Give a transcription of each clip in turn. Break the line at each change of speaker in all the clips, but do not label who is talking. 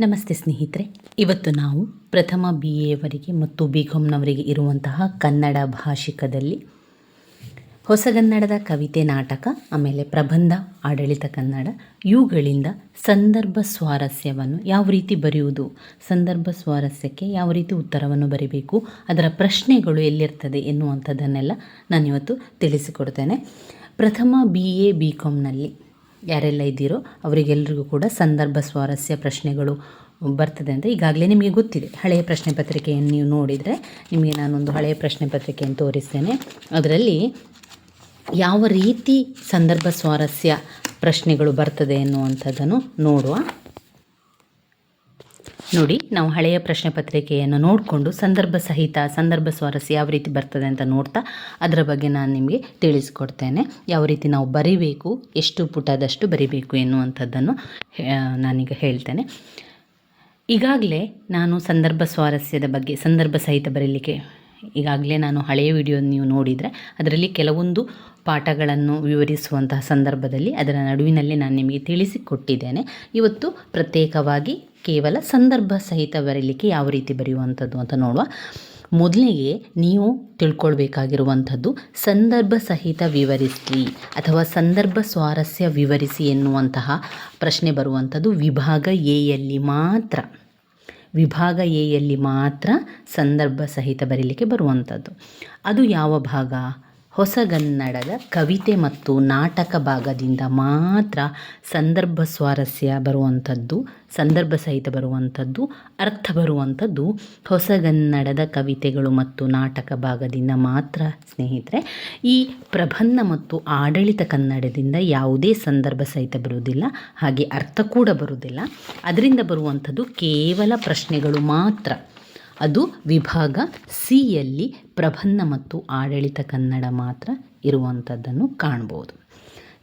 ನಮಸ್ತೆ ಸ್ನೇಹಿತರೆ. ಇವತ್ತು ನಾವು ಪ್ರಥಮ ಬಿ ಎವರಿಗೆ ಮತ್ತು ಬಿ ಕಾಮ್ನವರಿಗೆ ಇರುವಂತಹ ಕನ್ನಡ ಭಾಷಿಕದಲ್ಲಿ ಹೊಸಗನ್ನಡದ ಕವಿತೆ ನಾಟಕ, ಆಮೇಲೆ ಪ್ರಬಂಧ, ಆಡಳಿತ ಕನ್ನಡ, ಇವುಗಳಿಂದ ಸಂದರ್ಭ ಸ್ವಾರಸ್ಯವನ್ನು ಯಾವ ರೀತಿ ಬರೆಯುವುದು, ಸಂದರ್ಭ ಸ್ವಾರಸ್ಯಕ್ಕೆ ಯಾವ ರೀತಿ ಉತ್ತರವನ್ನು ಬರೀಬೇಕು, ಅದರ ಪ್ರಶ್ನೆಗಳು ಎಲ್ಲಿರ್ತದೆ ಎನ್ನುವಂಥದ್ದನ್ನೆಲ್ಲ ನಾನಿವತ್ತು ತಿಳಿಸಿಕೊಡ್ತೇನೆ. ಪ್ರಥಮ ಬಿ ಎ ಬಿ ಕಾಮ್ನಲ್ಲಿ ಯಾರೆಲ್ಲ ಇದ್ದೀರೋ ಅವರಿಗೆಲ್ಲರಿಗೂ ಕೂಡ ಸಂದರ್ಭ ಸ್ವಾರಸ್ಯ ಪ್ರಶ್ನೆಗಳು ಬರ್ತದೆ ಅಂತ ಈಗಾಗಲೇ ನಿಮಗೆ ಗೊತ್ತಿದೆ. ಹಳೆಯ ಪ್ರಶ್ನೆ ಪತ್ರಿಕೆಯನ್ನು ನೀವು ನೋಡಿದರೆ ನಿಮಗೆ ನಾನೊಂದು ಹಳೆಯ ಪ್ರಶ್ನೆ ಪತ್ರಿಕೆಯನ್ನು ತೋರಿಸ್ತೇನೆ. ಅದರಲ್ಲಿ ಯಾವ ರೀತಿ ಸಂದರ್ಭ ಸ್ವಾರಸ್ಯ ಪ್ರಶ್ನೆಗಳು ಬರ್ತದೆ ಎನ್ನುವಂಥದ್ದನ್ನು ನೋಡುವ ನೋಡಿ, ನಾವು ಹಳೆಯ ಪ್ರಶ್ನೆ ಪತ್ರಿಕೆಯನ್ನು ನೋಡಿಕೊಂಡು ಸಂದರ್ಭ ಸಹಿತ, ಸಂದರ್ಭ ಸ್ವಾರಸ್ಯ ಯಾವ ರೀತಿ ಬರ್ತದೆ ಅಂತ ನೋಡ್ತಾ ಅದರ ಬಗ್ಗೆ ನಾನು ನಿಮಗೆ ತಿಳಿಸ್ಕೊಡ್ತೇನೆ. ಯಾವ ರೀತಿ ನಾವು ಬರಿಬೇಕು, ಎಷ್ಟು ಪುಟದಷ್ಟು ಬರಿಬೇಕು ಎನ್ನುವಂಥದ್ದನ್ನು ನಾನೀಗ ಹೇಳ್ತೇನೆ. ಈಗಾಗಲೇ ನಾನು ಸಂದರ್ಭ ಸ್ವಾರಸ್ಯದ ಬಗ್ಗೆ, ಸಂದರ್ಭ ಸಹಿತ ಬರೀಲಿಕ್ಕೆ, ಈಗಾಗಲೇ ನಾನು ಹಳೆಯ ವಿಡಿಯೋ ನೀವು ನೋಡಿದರೆ ಅದರಲ್ಲಿ ಕೆಲವೊಂದು ಪಾಠಗಳನ್ನು ವಿವರಿಸುವಂತಹ ಸಂದರ್ಭದಲ್ಲಿ ಅದರ ನಡುವಿನಲ್ಲಿ ನಾನು ನಿಮಗೆ ತಿಳಿಸಿಕೊಟ್ಟಿದ್ದೇನೆ. ಇವತ್ತು ಪ್ರತ್ಯೇಕವಾಗಿ ಕೇವಲ ಸಂದರ್ಭ ಸಹಿತ ಬರೀಲಿಕ್ಕೆ ಯಾವ ರೀತಿ ಬರೆಯುವಂಥದ್ದು ಅಂತ ನೋಡುವ. ಮೊದಲಿಗೆ ನೀವು ತಿಳ್ಕೊಳ್ಬೇಕಾಗಿರುವಂಥದ್ದು ಸಂದರ್ಭ ಸಹಿತ ವಿವರಿಸಿ ಅಥವಾ ಸಂದರ್ಭ ಸ್ವಾರಸ್ಯ ವಿವರಿಸಿ ಎನ್ನುವಂತಹ ಪ್ರಶ್ನೆ ಬರುವಂಥದ್ದು ವಿಭಾಗ ಎಯಲ್ಲಿ ಮಾತ್ರ. ವಿಭಾಗ ಎಯಲ್ಲಿ ಮಾತ್ರ ಸಂದರ್ಭ ಸಹಿತ ಬರೀಲಿಕ್ಕೆ ಬರುವಂಥದ್ದು. ಅದು ಯಾವ ಭಾಗ? ಹೊಸಗನ್ನಡದ ಕವಿತೆ ಮತ್ತು ನಾಟಕ ಭಾಗದಿಂದ ಮಾತ್ರ ಸಂದರ್ಭ ಸ್ವಾರಸ್ಯ ಬರುವಂಥದ್ದು, ಸಂದರ್ಭ ಸಹಿತ ಬರುವಂಥದ್ದು, ಅರ್ಥ ಬರುವಂಥದ್ದು ಹೊಸಗನ್ನಡದ ಕವಿತೆಗಳು ಮತ್ತು ನಾಟಕ ಭಾಗದಿಂದ ಮಾತ್ರ, ಸ್ನೇಹಿತರೆ. ಈ ಪ್ರಬಂಧ ಮತ್ತು ಆಡಳಿತ ಕನ್ನಡದಿಂದ ಯಾವುದೇ ಸಂದರ್ಭ ಸಹಿತ ಬರುವುದಿಲ್ಲ, ಹಾಗೆ ಅರ್ಥ ಕೂಡ ಬರುವುದಿಲ್ಲ. ಅದರಿಂದ ಬರುವಂಥದ್ದು ಕೇವಲ ಪ್ರಶ್ನೆಗಳು ಮಾತ್ರ. ಅದು ವಿಭಾಗ ಸಿಯಲ್ಲಿ ಪ್ರಬಂಧ ಮತ್ತು ಆಡಳಿತ ಕನ್ನಡ ಮಾತ್ರ ಇರುವಂಥದ್ದನ್ನು ಕಾಣ್ಬೋದು.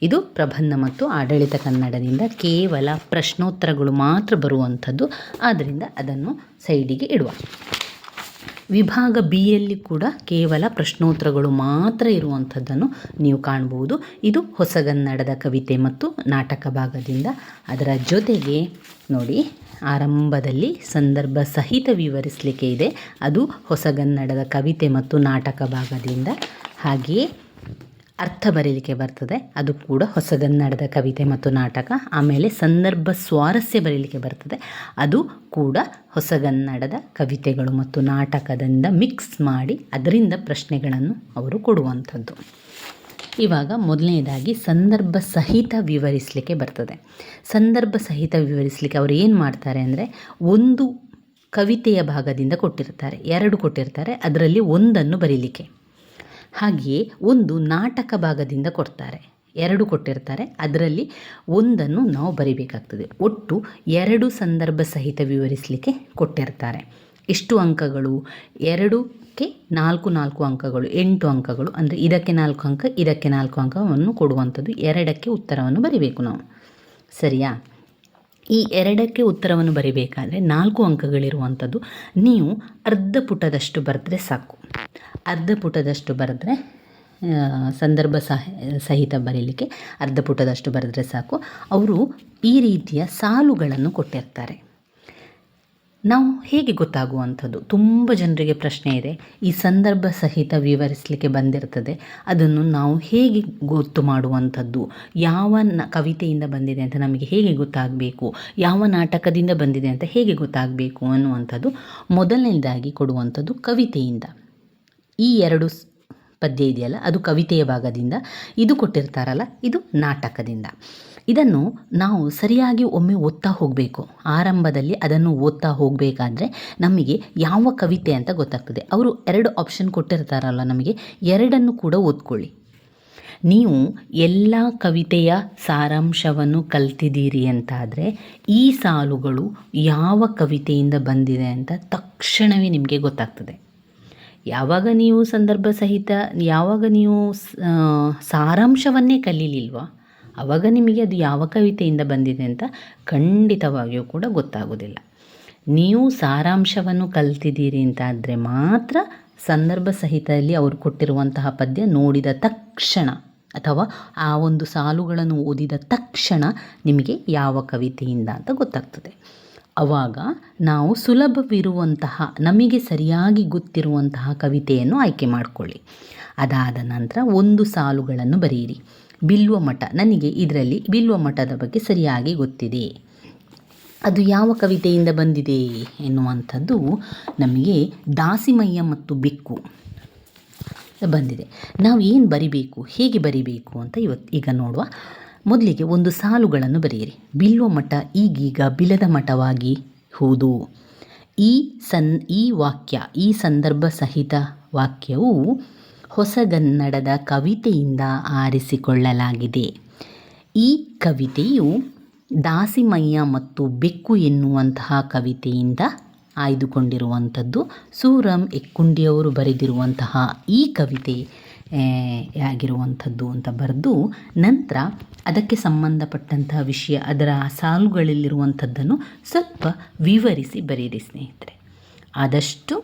ಇದು ಪ್ರಬಂಧ ಮತ್ತು ಆಡಳಿತ ಕನ್ನಡದಿಂದ ಕೇವಲ ಪ್ರಶ್ನೋತ್ತರಗಳು ಮಾತ್ರ ಬರುವಂಥದ್ದು. ಆದ್ದರಿಂದ ಅದನ್ನು ಸೈಡಿಗೆ ಇಡುವ. ವಿಭಾಗ ಬಿಯಲ್ಲಿ ಕೂಡ ಕೇವಲ ಪ್ರಶ್ನೋತ್ತರಗಳು ಮಾತ್ರ ಇರುವಂಥದ್ದನ್ನು ನೀವು ಕಾಣ್ಬೋದು. ಇದು ಹೊಸಗನ್ನಡದ ಕವಿತೆ ಮತ್ತು ನಾಟಕ ಭಾಗದಿಂದ. ಅದರ ಜೊತೆಗೆ ನೋಡಿ, ಆರಂಭದಲ್ಲಿ ಸಂದರ್ಭ ಸಹಿತ ವಿವರಿಸಲಿಕ್ಕೆ ಇದೆ. ಅದು ಹೊಸಗನ್ನಡದ ಕವಿತೆ ಮತ್ತು ನಾಟಕ ಭಾಗದಿಂದ. ಹಾಗೆಯೇ ಅರ್ಥ ಬರೀಲಿಕ್ಕೆ ಬರ್ತದೆ. ಅದು ಕೂಡ ಹೊಸಗನ್ನಡದ ಕವಿತೆ ಮತ್ತು ನಾಟಕ. ಆಮೇಲೆ ಸಂದರ್ಭ ಸ್ವಾರಸ್ಯ ಬರೀಲಿಕ್ಕೆ ಬರ್ತದೆ. ಅದು ಕೂಡ ಹೊಸಗನ್ನಡದ ಕವಿತೆಗಳು ಮತ್ತು ನಾಟಕದಿಂದ ಮಿಕ್ಸ್ ಮಾಡಿ ಅದರಿಂದ ಪ್ರಶ್ನೆಗಳನ್ನು ಅವರು ಕೊಡುವಂಥದ್ದು. ಇವಾಗ ಮೊದಲನೇದಾಗಿ ಸಂದರ್ಭ ಸಹಿತ ವಿವರಿಸಲಿಕ್ಕೆ ಬರ್ತದೆ. ಸಂದರ್ಭ ಸಹಿತ ವಿವರಿಸಲಿಕ್ಕೆ ಅವರು ಏನು ಮಾಡ್ತಾರೆ ಅಂದರೆ ಒಂದು ಕವಿತೆಯ ಭಾಗದಿಂದ ಕೊಟ್ಟಿರ್ತಾರೆ. ಎರಡು ಕೊಟ್ಟಿರ್ತಾರೆ. ಅದರಲ್ಲಿ ಒಂದನ್ನು ಬರೀಲಿಕ್ಕೆ. ಹಾಗೆಯೇ ಒಂದು ನಾಟಕ ಭಾಗದಿಂದ ಕೊಡ್ತಾರೆ. ಎರಡು ಕೊಟ್ಟಿರ್ತಾರೆ. ಅದರಲ್ಲಿ ಒಂದನ್ನು ನಾವು ಬರಿಬೇಕಾಗ್ತದೆ. ಒಟ್ಟು ಎರಡು ಸಂದರ್ಭ ಸಹಿತ ವಿವರಿಸಲಿಕ್ಕೆ ಕೊಟ್ಟಿರ್ತಾರೆ. ಎಷ್ಟು ಅಂಕಗಳು? ಎರಡಕ್ಕೆ ನಾಲ್ಕು ನಾಲ್ಕು ಅಂಕಗಳು, ಎಂಟು ಅಂಕಗಳು, ಅಂದರೆ ಇದಕ್ಕೆ ನಾಲ್ಕು ಅಂಕ, ಇದಕ್ಕೆ ನಾಲ್ಕು ಅಂಕವನ್ನು ಕೊಡುವಂಥದ್ದು ಎರಡಕ್ಕೆ ಉತ್ತರವನ್ನು ಬರಿಬೇಕು ನಾವು. ಸರಿಯಾ? ಈ ಎರಡಕ್ಕೆ ಉತ್ತರವನ್ನು ಬರಿಬೇಕಾದ್ರೆ ನಾಲ್ಕು ಅಂಕಗಳಿರುವಂಥದ್ದು. ನೀವು ಅರ್ಧ ಪುಟದಷ್ಟು ಬರೆದ್ರೆ ಸಾಕು. ಅರ್ಧ ಪುಟದಷ್ಟು ಬರೆದ್ರೆ ಸಂದರ್ಭ ಸಹ, ಸಹಿತ ಬರೀಲಿಕ್ಕೆ ಅರ್ಧ ಪುಟದಷ್ಟು ಬರೆದ್ರೆ ಸಾಕು. ಅವರು ಈ ರೀತಿಯ ಸಾಲುಗಳನ್ನು ಕೊಟ್ಟಿರ್ತಾರೆ. ನಾವು ಹೇಗೆ ಗೊತ್ತಾಗುವಂಥದ್ದು? ತುಂಬ ಜನರಿಗೆ ಪ್ರಶ್ನೆ ಇದೆ. ಈ ಸಂದರ್ಭ ಸಹಿತ ವಿವರಿಸಲಿಕ್ಕೆ ಬಂದಿರ್ತದೆ. ಅದನ್ನು ನಾವು ಹೇಗೆ ಗೊತ್ತು ಮಾಡುವಂಥದ್ದು? ಯಾವ ನ ಕವಿತೆಯಿಂದ ಬಂದಿದೆ ಅಂತ ನಮಗೆ ಹೇಗೆ ಗೊತ್ತಾಗಬೇಕು? ಯಾವ ನಾಟಕದಿಂದ ಬಂದಿದೆ ಅಂತ ಹೇಗೆ ಗೊತ್ತಾಗಬೇಕು ಅನ್ನುವಂಥದ್ದು ಮೊದಲನೇದಾಗಿ ಕೊಡುವಂಥದ್ದು ಕವಿತೆಯಿಂದ. ಈ ಎರಡು ಪದ್ಯ ಇದೆಯಲ್ಲ, ಅದು ಕವಿತೆಯ ಭಾಗದಿಂದ. ಇದು ಕೊಟ್ಟಿರ್ತಾರಲ್ಲ, ಇದು ನಾಟಕದಿಂದ. ಇದನ್ನು ನಾವು ಸರಿಯಾಗಿ ಒಮ್ಮೆ ಓದ್ತಾ ಹೋಗಬೇಕು. ಆರಂಭದಲ್ಲಿ ಅದನ್ನು ಓದ್ತಾ ಹೋಗಬೇಕಾದ್ರೆ ನಮಗೆ ಯಾವ ಕವಿತೆ ಅಂತ ಗೊತ್ತಾಗ್ತದೆ. ಅವರು ಎರಡು ಆಪ್ಷನ್ ಕೊಟ್ಟಿರ್ತಾರಲ್ಲ ನಮಗೆ, ಎರಡನ್ನು ಕೂಡ ಓದ್ಕೊಳ್ಳಿ. ನೀವು ಎಲ್ಲ ಕವಿತೆಯ ಸಾರಾಂಶವನ್ನು ಕಲ್ತಿದ್ದೀರಿ ಅಂತಾದರೆ, ಈ ಸಾಲುಗಳು ಯಾವ ಕವಿತೆಯಿಂದ ಬಂದಿದೆ ಅಂತ ತಕ್ಷಣವೇ ನಿಮಗೆ ಗೊತ್ತಾಗ್ತದೆ. ಯಾವಾಗ ನೀವು ಸಂದರ್ಭ ಸಹಿತ, ಯಾವಾಗ ನೀವು ಸಾರಾಂಶವನ್ನೇ ಕಲೀಲಿಲ್ವಾ? ಆವಾಗ ನಿಮಗೆ ಅದು ಯಾವ ಕವಿತೆಯಿಂದ ಬಂದಿದೆ ಅಂತ ಖಂಡಿತವಾಗಿಯೂ ಕೂಡ ಗೊತ್ತಾಗೋದಿಲ್ಲ ನೀವು ಸಾರಾಂಶವನ್ನು ಕಲ್ತಿದ್ದೀರಿ ಅಂತಾದರೆ ಮಾತ್ರ ಸಂದರ್ಭ ಸಹಿತದಲ್ಲಿ ಅವರು ಕೊಟ್ಟಿರುವಂತಹ ಪದ್ಯ ನೋಡಿದ ತಕ್ಷಣ ಅಥವಾ ಆ ಒಂದು ಸಾಲುಗಳನ್ನು ಓದಿದ ತಕ್ಷಣ ನಿಮಗೆ ಯಾವ ಕವಿತೆಯಿಂದ ಅಂತ ಗೊತ್ತಾಗ್ತದೆ. ಅವಾಗ ನಾವು ಸುಲಭವಿರುವಂತಹ, ನಮಗೆ ಸರಿಯಾಗಿ ಗೊತ್ತಿರುವಂತಹ ಕವಿತೆಯನ್ನು ಆಯ್ಕೆ ಮಾಡಿಕೊಳ್ಳಿ. ಅದಾದ ನಂತರ ಒಂದು ಸಾಲುಗಳನ್ನು ಬರೆಯಿರಿ. ಬಿಲ್ವ ಮಠ. ನನಗೆ ಇದರಲ್ಲಿ ಬಿಲ್ವ ಮಠದ ಬಗ್ಗೆ ಸರಿಯಾಗಿ ಗೊತ್ತಿದೆ. ಅದು ಯಾವ ಕವಿತೆಯಿಂದ ಬಂದಿದೆ ಎನ್ನುವಂಥದ್ದು ನಮಗೆ ದಾಸಿಮಯ್ಯ ಮತ್ತು ಬೆಕ್ಕು ಬಂದಿದೆ. ನಾವು ಏನು ಬರಿಬೇಕು, ಹೇಗೆ ಬರಿಬೇಕು ಅಂತ ಇವತ್ತು ಈಗ ನೋಡುವ. ಮೊದಲಿಗೆ ಒಂದು ಸಾಲುಗಳನ್ನು ಬರೆಯಿರಿ. ಬಿಲ್ವ ಮಠ ಈಗೀಗ ಬಿಲದ ಮಠವಾಗಿ ಹೌದು. ಈ ಸನ್, ಈ ವಾಕ್ಯ, ಈ ಸಂದರ್ಭ ಸಹಿತ ವಾಕ್ಯವು ಹೊಸಗನ್ನಡದ ಕವಿತೆಯಿಂದ ಆರಿಸಿಕೊಳ್ಳಲಾಗಿದೆ. ಈ ಕವಿತೆಯು ದಾಸಿಮಯ್ಯ ಮತ್ತು ಬೆಕ್ಕು ಎನ್ನುವಂತಹ ಕವಿತೆಯಿಂದ ಆಯ್ದುಕೊಂಡಿರುವಂಥದ್ದು. ಸೂರಂ ಎಕ್ಕುಂಡಿಯವರು ಬರೆದಿರುವಂತಹ ಈ ಕವಿತೆ ಆಗಿರುವಂಥದ್ದು ಅಂತ ಬರೆದು ನಂತರ ಅದಕ್ಕೆ ಸಂಬಂಧಪಟ್ಟಂತಹ ವಿಷಯ, ಅದರ ಸಾಲುಗಳಲ್ಲಿರುವಂಥದ್ದನ್ನು ಸ್ವಲ್ಪ ವಿವರಿಸಿ ಬರೀರಿ ಸ್ನೇಹಿತರೆ. ಆದಷ್ಟು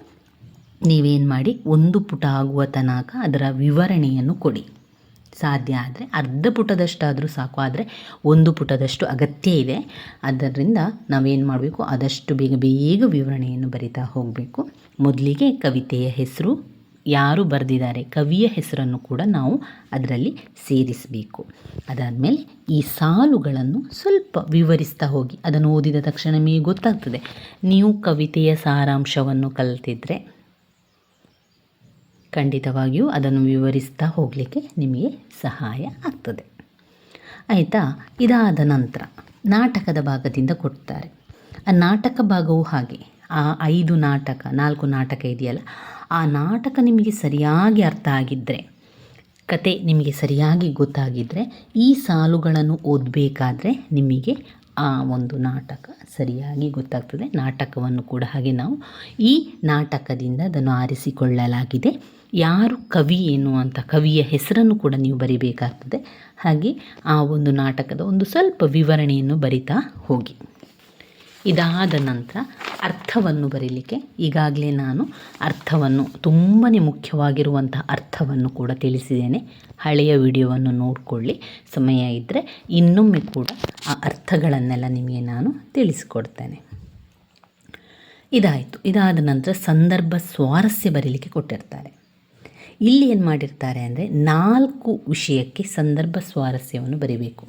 ನೀವೇನು ಮಾಡಿ ಒಂದು ಪುಟ ಆಗುವ ತನಕ ಅದರ ವಿವರಣೆಯನ್ನು ಕೊಡಿ. ಸಾಧ್ಯ ಆದರೆ ಅರ್ಧ ಪುಟದಷ್ಟಾದರೂ ಸಾಕು. ಆದರೆ ಒಂದು ಪುಟದಷ್ಟು ಅಗತ್ಯ ಇದೆ. ಅದರಿಂದ ನಾವೇನು ಮಾಡಬೇಕು? ಆದಷ್ಟು ಬೇಗ ಬೇಗ ವಿವರಣೆಯನ್ನು ಬರಿತಾ ಹೋಗಬೇಕು. ಮೊದಲಿಗೆ ಕವಿತೆಯ ಹೆಸರು, ಯಾರು ಬರೆದಿದ್ದಾರೆ ಕವಿಯ ಹೆಸರನ್ನು ಕೂಡ ನಾವು ಅದರಲ್ಲಿ ಸೇರಿಸಬೇಕು. ಅದಾದಮೇಲೆ ಈ ಸಾಲುಗಳನ್ನು ಸ್ವಲ್ಪ ವಿವರಿಸ್ತಾ ಹೋಗಿ. ಅದನ್ನು ಓದಿದ ತಕ್ಷಣ ನಿಮಗೆ ಗೊತ್ತಾಗ್ತದೆ. ನೀವು ಕವಿತೆಯ ಸಾರಾಂಶವನ್ನು ಕಲಿತಿದ್ರೆ ಖಂಡಿತವಾಗಿಯೂ ಅದನ್ನು ವಿವರಿಸ್ತಾ ಹೋಗಲಿಕ್ಕೆ ನಿಮಗೆ ಸಹಾಯ ಆಗ್ತದೆ. ಆಯಿತಾ? ಇದಾದ ನಂತರ ನಾಟಕದ ಭಾಗದಿಂದ ಕೊಡ್ತಾರೆ. ಆ ನಾಟಕ ಭಾಗವು ಹಾಗೆ. ಆ ಐದು ನಾಟಕ, ನಾಲ್ಕು ನಾಟಕ ಇದೆಯಲ್ಲ, ಆ ನಾಟಕ ನಿಮಗೆ ಸರಿಯಾಗಿ ಅರ್ಥ ಆಗಿದ್ದರೆ ಕತೆ ನಿಮಗೆ ಸರಿಯಾಗಿ ಗೊತ್ತಾಗಿದ್ದರೆ ಈ ಸಾಲುಗಳನ್ನು ಓದಬೇಕಾದ್ರೆ ನಿಮಗೆ ಆ ಒಂದು ನಾಟಕ ಸರಿಯಾಗಿ ಗೊತ್ತಾಗ್ತದೆ. ನಾಟಕವನ್ನು ಕೂಡ ಹಾಗೆ ನಾವು ಈ ನಾಟಕದಿಂದ ಅದನ್ನು ಆರಿಸಿಕೊಳ್ಳಲಾಗಿದೆ. ಯಾರು ಕವಿ ಏನು ಅಂತ ಕವಿಯ ಹೆಸರನ್ನು ಕೂಡ ನೀವು ಬರಿಬೇಕಾಗ್ತದೆ. ಹಾಗೆ ಆ ಒಂದು ನಾಟಕದ ಒಂದು ಸ್ವಲ್ಪ ವಿವರಣೆಯನ್ನು ಬರಿತಾ ಹೋಗಿ. ಇದಾದ ನಂತರ ಅರ್ಥವನ್ನು ಬರೀಲಿಕ್ಕೆ ಈಗಾಗಲೇ ನಾನು ಅರ್ಥವನ್ನು ತುಂಬಾ ಮುಖ್ಯವಾಗಿರುವಂಥ ಅರ್ಥವನ್ನು ಕೂಡ ತಿಳಿಸಿದ್ದೇನೆ. ಹಳೆಯ ವಿಡಿಯೋವನ್ನು ನೋಡಿಕೊಳ್ಳಿ. ಸಮಯ ಇದ್ದರೆ ಇನ್ನೊಮ್ಮೆ ಕೂಡ ಆ ಅರ್ಥಗಳನ್ನೆಲ್ಲ ನಿಮಗೆ ನಾನು ತಿಳಿಸಿಕೊಡ್ತೇನೆ. ಇದಾಯಿತು. ಇದಾದ ನಂತರ ಸಂದರ್ಭ ಸ್ವಾರಸ್ಯ ಬರೀಲಿಕ್ಕೆ ಕೊಟ್ಟಿರ್ತಾರೆ. ಇಲ್ಲಿ ಏನು ಮಾಡಿರ್ತಾರೆ ಅಂದರೆ ನಾಲ್ಕು ವಿಷಯಕ್ಕೆ ಸಂದರ್ಭ ಸ್ವಾರಸ್ಯವನ್ನು ಬರಿಬೇಕು.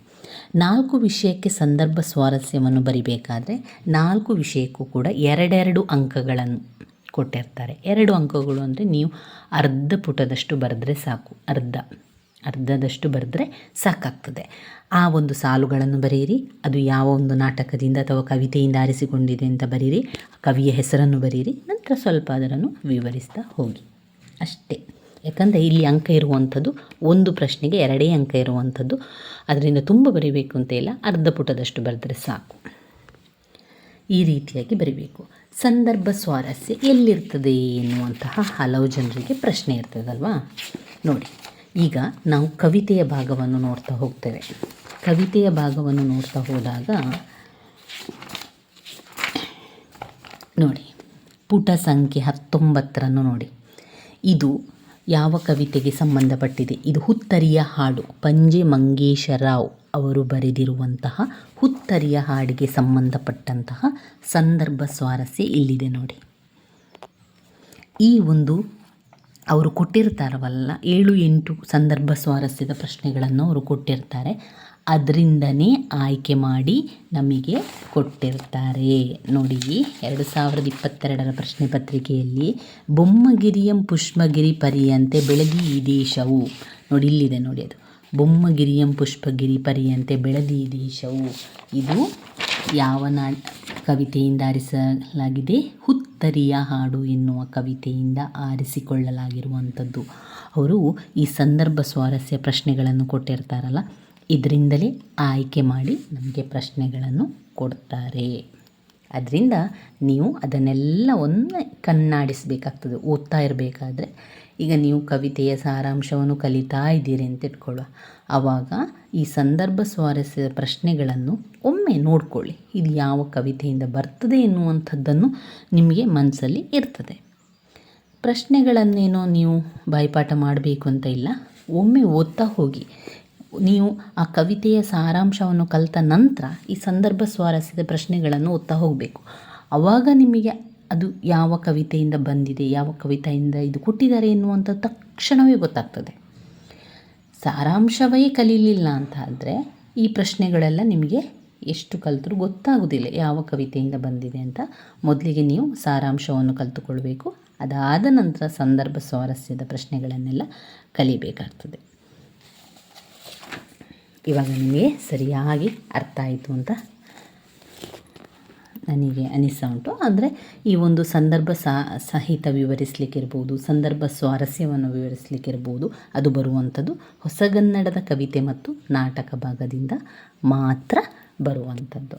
ನಾಲ್ಕು ವಿಷಯಕ್ಕೆ ಸಂದರ್ಭ ಸ್ವಾರಸ್ಯವನ್ನು ಬರಿಬೇಕಾದ್ರೆ ನಾಲ್ಕು ವಿಷಯಕ್ಕೂ ಕೂಡ ಎರಡೆರಡು ಅಂಕಗಳನ್ನು ಕೊಟ್ಟಿರ್ತಾರೆ. ಎರಡು ಅಂಕಗಳು ಅಂದರೆ ನೀವು ಅರ್ಧ ಪುಟದಷ್ಟು ಬರೆದ್ರೆ ಸಾಕು. ಅರ್ಧ. ಅರ್ಧದಷ್ಟು ಬರೆದ್ರೆ ಸಾಕಾಗ್ತದೆ. ಆ ಒಂದು ಸಾಲುಗಳನ್ನು ಬರೆಯಿರಿ. ಅದು ಯಾವ ಒಂದು ನಾಟಕದಿಂದ ಅಥವಾ ಕವಿತೆಯಿಂದ ಆರಿಸಿಕೊಂಡಿದೆ ಅಂತ ಬರೀರಿ ಕವಿಯ ಹೆಸರನ್ನು ಬರೀರಿ ನಂತರ ಸ್ವಲ್ಪ ಅದರನ್ನು ವಿವರಿಸ್ತಾ ಹೋಗಿ. ಅಷ್ಟೇ. ಯಾಕಂದರೆ ಇಲ್ಲಿ ಅಂಕ ಇರುವಂಥದ್ದು ಒಂದು ಪ್ರಶ್ನೆಗೆ ಎರಡೇ ಅಂಕ ಇರುವಂಥದ್ದು. ಅದರಿಂದ ತುಂಬ ಬರೀಬೇಕು ಅಂತ ಇಲ್ಲ, ಅರ್ಧ ಪುಟದಷ್ಟು ಬರೆದ್ರೆ ಸಾಕು. ಈ ರೀತಿಯಾಗಿ ಬರಿಬೇಕು. ಸಂದರ್ಭ ಸ್ವಾರಸ್ಯ ಎಲ್ಲಿರ್ತದೆ ಎನ್ನುವಂತಹ ಹಲವು ಜನರಿಗೆ ಪ್ರಶ್ನೆ ಇರ್ತದಲ್ವಾ? ನೋಡಿ, ಈಗ ನಾವು ಕವಿತೆಯ ಭಾಗವನ್ನು ನೋಡ್ತಾ ಹೋಗ್ತೇವೆ. ಕವಿತೆಯ ಭಾಗವನ್ನು ನೋಡ್ತಾ ಹೋದಾಗ, ನೋಡಿ, ಪುಟ ಸಂಖ್ಯೆ ಹತ್ತೊಂಬತ್ತರನ್ನು ನೋಡಿ. ಇದು ಯಾವ ಕವಿತೆಗೆ ಸಂಬಂಧಪಟ್ಟಿದೆ? ಇದು ಹುತ್ತರಿಯ ಹಾಡು. ಪಂಜೆ ಮಂಗೇಶರಾವ್ ಅವರು ಬರೆದಿರುವಂತಹ ಹುತ್ತರಿಯ ಹಾಡಿಗೆ ಸಂಬಂಧಪಟ್ಟಂತಹ ಸಂದರ್ಭ ಸ್ವಾರಸ್ಯ ಇಲ್ಲಿದೆ ನೋಡಿ. ಈ ಒಂದು ಅವರು ಕೊಟ್ಟಿರ್ತಾರವಲ್ಲ ಏಳು ಎಂಟು ಸಂದರ್ಭ ಸ್ವಾರಸ್ಯದ ಪ್ರಶ್ನೆಗಳನ್ನು ಅವರು ಕೊಟ್ಟಿರ್ತಾರೆ. ಅದರಿಂದನೇ ಆಯ್ಕೆ ಮಾಡಿ ನಮಗೆ ಕೊಟ್ಟಿರ್ತಾರೆ. ನೋಡಿ, ಎರಡು ಸಾವಿರದ ಇಪ್ಪತ್ತೆರಡರ ಪ್ರಶ್ನೆ ಪತ್ರಿಕೆಯಲ್ಲಿ, ಬೊಮ್ಮಗಿರಿಯಂ ಪುಷ್ಪಗಿರಿ ಪರಿಯಂತೆ ಬೆಳಗಿ ಈ ದೇಶವು. ನೋಡಿ, ಇಲ್ಲಿದೆ ನೋಡಿ ಅದು. ಬೊಮ್ಮಗಿರಿಯಂ ಪುಷ್ಪಗಿರಿ ಪರಿಯಂತೆ ಬೆಳದಿ ಈ ದೇಶವು. ಇದು ಯಾವ ನಾ ಕವಿತೆಯಿಂದ ಆರಿಸಲಾಗಿದೆ? ಹುತ್ತರಿಯ ಹಾಡು ಎನ್ನುವ ಕವಿತೆಯಿಂದ ಆರಿಸಿಕೊಳ್ಳಲಾಗಿರುವಂಥದ್ದು. ಅವರು ಈ ಸಂದರ್ಭ ಸ್ವಾರಸ್ಯ ಪ್ರಶ್ನೆಗಳನ್ನು ಕೊಟ್ಟಿರ್ತಾರಲ್ಲ ಇದರಿಂದಲೇ ಆಯ್ಕೆ ಮಾಡಿ ನಮಗೆ ಪ್ರಶ್ನೆಗಳನ್ನು ಕೊಡ್ತಾರೆ. ಅದರಿಂದ ನೀವು ಅದನ್ನೆಲ್ಲ ಒಮ್ಮೆ ಕಣ್ಣಾಡಿಸಬೇಕಾಗ್ತದೆ, ಓದ್ತಾ ಇರಬೇಕಾದ್ರೆ. ಈಗ ನೀವು ಕವಿತೆಯ ಸಾರಾಂಶವನ್ನು ಕಲಿತಾ ಇದ್ದೀರಿ ಅಂತ ಇಟ್ಕೊಳ್ಳುವ. ಆವಾಗ ಈ ಸಂದರ್ಭ ಸ್ವಾರಸ್ಯದ ಪ್ರಶ್ನೆಗಳನ್ನು ಒಮ್ಮೆ ನೋಡಿಕೊಳ್ಳಿ, ಇದು ಯಾವ ಕವಿತೆಯಿಂದ ಬರ್ತದೆ ಎನ್ನುವಂಥದ್ದನ್ನು ನಿಮಗೆ ಮನಸ್ಸಲ್ಲಿ ಇರ್ತದೆ. ಪ್ರಶ್ನೆಗಳನ್ನೇನೋ ನೀವು ಬಾಯಿಪಾಠ ಮಾಡಬೇಕು ಅಂತ ಇಲ್ಲ, ಒಮ್ಮೆ ಓದ್ತಾ ಹೋಗಿ ನೀವು ಆ ಕವಿತೆಯ ಸಾರಾಂಶವನ್ನು ಕಲಿತ ನಂತರ ಈ ಸಂದರ್ಭ ಸ್ವಾರಸ್ಯದ ಪ್ರಶ್ನೆಗಳನ್ನು ಓದ್ತಾ ಹೋಗಬೇಕು. ಆವಾಗ ನಿಮಗೆ ಅದು ಯಾವ ಕವಿತೆಯಿಂದ ಬಂದಿದೆ, ಯಾವ ಕವಿತೆಯಿಂದ ಇದು ಕೊಟ್ಟಿದ್ದಾರೆ ಎನ್ನುವಂಥ ತಕ್ಷಣವೇ ಗೊತ್ತಾಗ್ತದೆ. ಸಾರಾಂಶವೇ ಕಲೀಲಿಲ್ಲ ಅಂತ ಆದರೆ ಈ ಪ್ರಶ್ನೆಗಳೆಲ್ಲ ನಿಮಗೆ ಎಷ್ಟು ಕಲಿತರೂ ಗೊತ್ತಾಗೋದಿಲ್ಲ ಯಾವ ಕವಿತೆಯಿಂದ ಬಂದಿದೆ ಅಂತ. ಮೊದಲಿಗೆ ನೀವು ಸಾರಾಂಶವನ್ನು ಕಲಿತುಕೊಳ್ಬೇಕು. ಅದಾದ ನಂತರ ಸಂದರ್ಭ ಸ್ವಾರಸ್ಯದ ಪ್ರಶ್ನೆಗಳನ್ನೆಲ್ಲ ಕಲಿಬೇಕಾಗ್ತದೆ. ಇವಾಗ ನಿಮಗೆ ಸರಿಯಾಗಿ ಅರ್ಥ ಆಯಿತು ಅಂತ ನನಗೆ ಅನಿಸ್ತಾ ಉಂಟು. ಅಂದರೆ ಈ ಒಂದು ಸಂದರ್ಭ ಸಹಿತ ವಿವರಿಸಲಿಕ್ಕಿರ್ಬೋದು, ಸಂದರ್ಭ ಸ್ವಾರಸ್ಯವನ್ನು ವಿವರಿಸಲಿಕ್ಕಿರ್ಬೋದು, ಅದು ಬರುವಂಥದ್ದು ಹೊಸಗನ್ನಡದ ಕವಿತೆ ಮತ್ತು ನಾಟಕ ಭಾಗದಿಂದ ಮಾತ್ರ ಬರುವಂಥದ್ದು.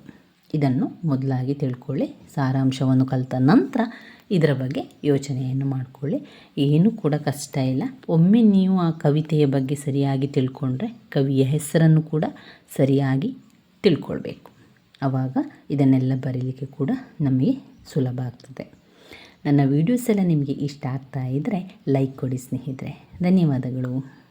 ಇದನ್ನು ಮೊದಲಾಗಿ ತಿಳ್ಕೊಳ್ಳಿ. ಸಾರಾಂಶವನ್ನು ಕಲಿತ ನಂತರ ಇದರ ಬಗ್ಗೆ ಯೋಚನೆಯನ್ನು ಮಾಡಿಕೊಳ್ಳಿ. ಏನೂ ಕೂಡ ಕಷ್ಟ ಇಲ್ಲ. ಒಮ್ಮೆ ನೀವು ಆ ಕವಿತೆಯ ಬಗ್ಗೆ ಸರಿಯಾಗಿ ತಿಳ್ಕೊಂಡ್ರೆ ಕವಿಯ ಹೆಸರನ್ನು ಕೂಡ ಸರಿಯಾಗಿ ತಿಳ್ಕೊಳ್ಬೇಕು. ಆವಾಗ ಇದನ್ನೆಲ್ಲ ಬರೀಲಿಕ್ಕೆ ಕೂಡ ನಮಗೆ ಸುಲಭ ಆಗ್ತದೆ. ನನ್ನ ವೀಡಿಯೋಸ್ ಎಲ್ಲ ನಿಮಗೆ ಇಷ್ಟ ಆಗ್ತಾ ಇದ್ದರೆ ಲೈಕ್ ಕೊಡಿ ಸ್ನೇಹಿತರೆ. ಧನ್ಯವಾದಗಳು.